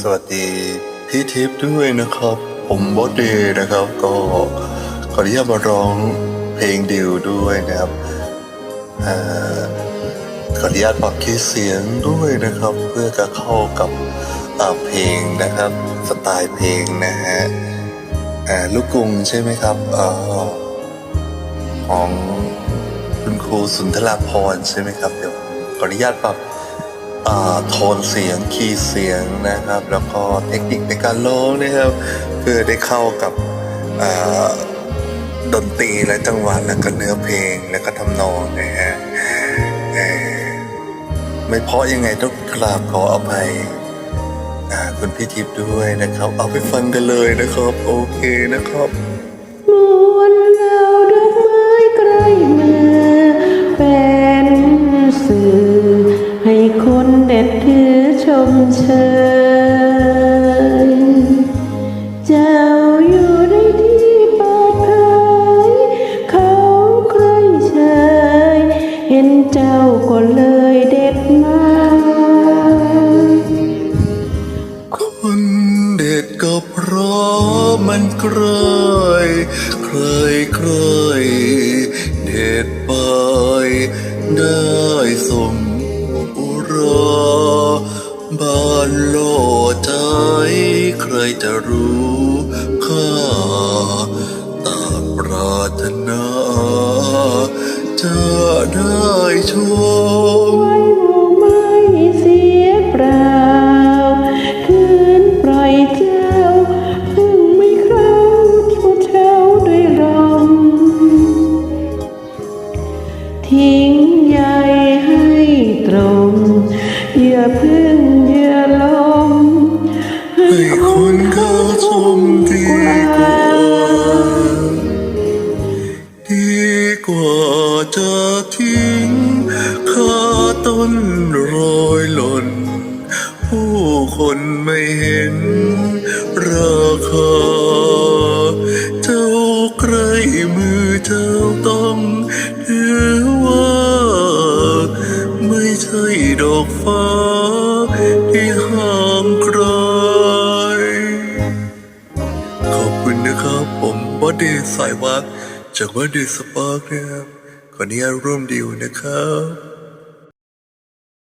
สวัสดีพี่ทิพย์ด้วยนะครับ ผมบอสเดย์นะครับ ก็ขออนุญาตมาร้องเพลงดิวด้วยนะครับอขออนุญาตปรับคีย์เสียงด้วยนะครับ เพื่อจะเข้ากับเพลงนะครับ สไตล์เพลงนะฮะลูกกรุงใช่ไหมครับอของคุณครูสุนทราพรใช่ไหมครับเดี๋ยวขออนุญาตปรับ โทนเสียงคีย์เสียงนะครับ แล้วก็เทคนิคในการร้องนะครับเพื่อได้เข้ากับดนตรีและจังหวะและก็เนื้อเพลงและก็ทำนองนะฮะไม่เพราะยังไงต้องกราบขออภัยคุณพี่ทิพย์ด้วยนะครับ เอาไปฟังกันเลยนะครับ โอเคนะครับมวลดาวดอกไเชยเจ้าอยู่ในที่เปิดเผยเขาใครเชยเห็นเจ้าก็เลยเด็ดมาคนเด็ดก็เพราะมันใกรใครใครเด็ดไปได้สม ใครจะรู้ค่าตามปรารถนาจะได้ชมไว้วงไม่เสียเปล่า คืนปล่อยเจ้าเพิ่งไม่เข้าผู้เช้าด้วยลมทิ้งใยให้ตรง อย่าพึ่ง คือเจ้าต้องถือว่า ไม่ใช่ดอกฟ้าที่ห่างไกลขอบคุณนะครับ ผมบอดี้สายวักจากวัดเดย์สปาร์คนะครับขออนุญาตร่วมดีลนะครับ